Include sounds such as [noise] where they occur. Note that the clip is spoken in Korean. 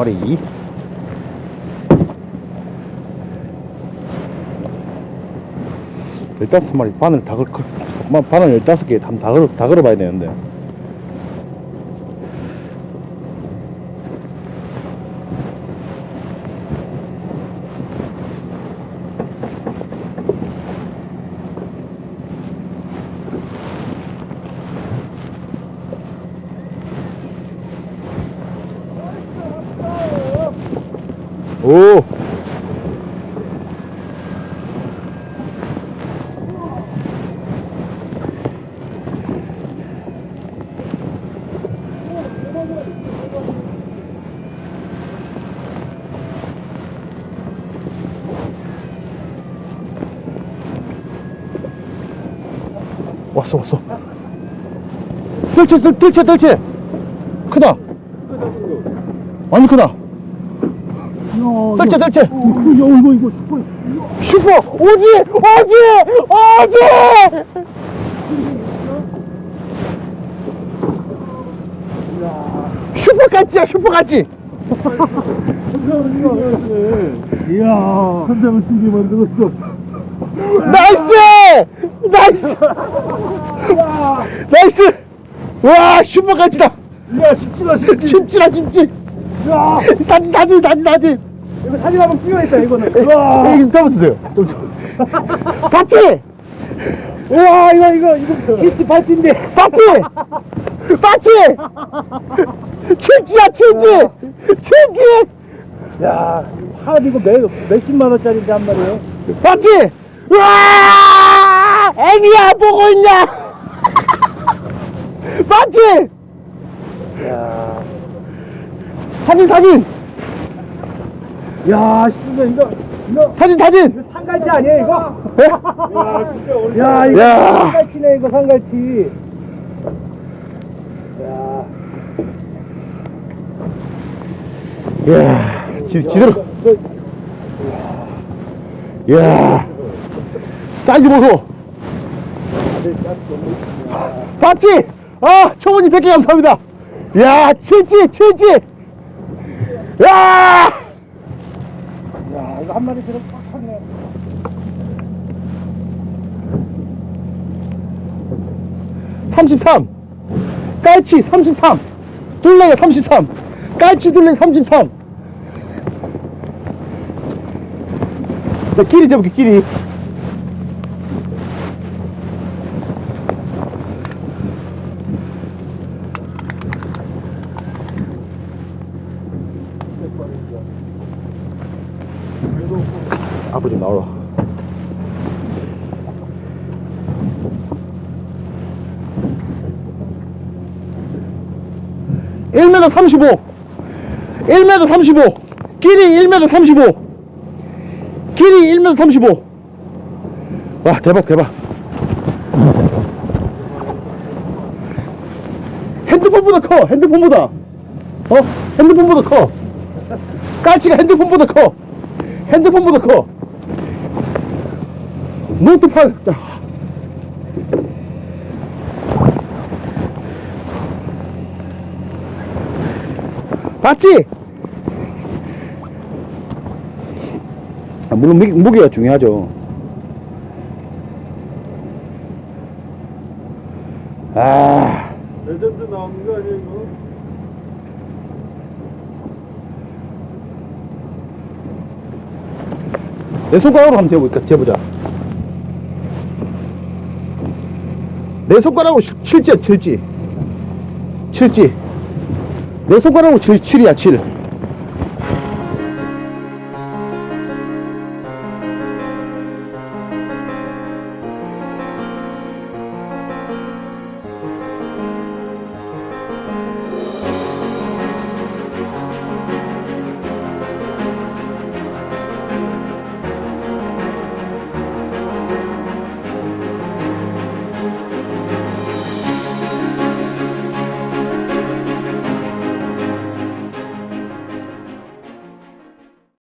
마리. 열다섯 마리 바늘 다 걸, 바늘 열다섯 개, 다, 다다 걸어봐야 되는데. 오! 왔어 왔어. 뜰채 뜰- 뜰채 뜰채. 크다. 많이 크다 뜰채 뜰채 이거 이거 이거 슈퍼 오지 오지 오지! 슈퍼 같지야 슈퍼 같지. 이야. 천장을 쓰게 만들었어. 나이스! 나이스! 나이스! 와 슈퍼 같지다. 이야 쉽지다 쉽지 찜질 야. 사진 사진 사진 사진 이거 사진 한번 찍어야겠다 이거는. 와 [laughs] 우와. 이거 잡아주세요. 좀 잡아. [laughs] 봤지? 우와 이거 이거 이거 키스 파티인데. 봤지? 봤지? 칠지야 칠지! 칠지! 야 하드 이거 몇, 몇십만 원짜리인데 한 마리요? 봤지? 와! 애미야 보고 있냐? [laughs] 봤지? 야, 사진 사진 야 진짜 이거 이거. 사진 사진! 이거 상갈치 아니야 이거? 네? [laughs] 야 진짜 야. 이거 야. 상갈치네 이거 상갈치. 야. 이야 지, 지대로 이야. 사이즈 보소. 봤지? 아 초보님 100개 감사합니다. 이야 칠지 칠지. 야 야, 이거 한 마리 들어 꽉 찼네. 33 깔치 33 둘레가 33 깔치 둘레 33 자, 길이 재볼게 길 이 아버지 나와라. 일메터 35 1메터 35 길이 1메터 35 길이 1메터 35와 대박 대박. 핸드폰보다 커 핸드폰보다. 어? 핸드폰보다 커. 깔치가 핸드폰보다 커 핸드폰보다 커. 노트 8 봤지? 아, 물론 무게, 무게가 중요하죠. 아, 레전드 나오는 거 아니야 이 내 손가락으로 한번 재볼까? 재보자. 내 손가락으로 칠- 칠지야, 칠지. 칠지. 내 손가락으로 칠, 칠이야, 칠.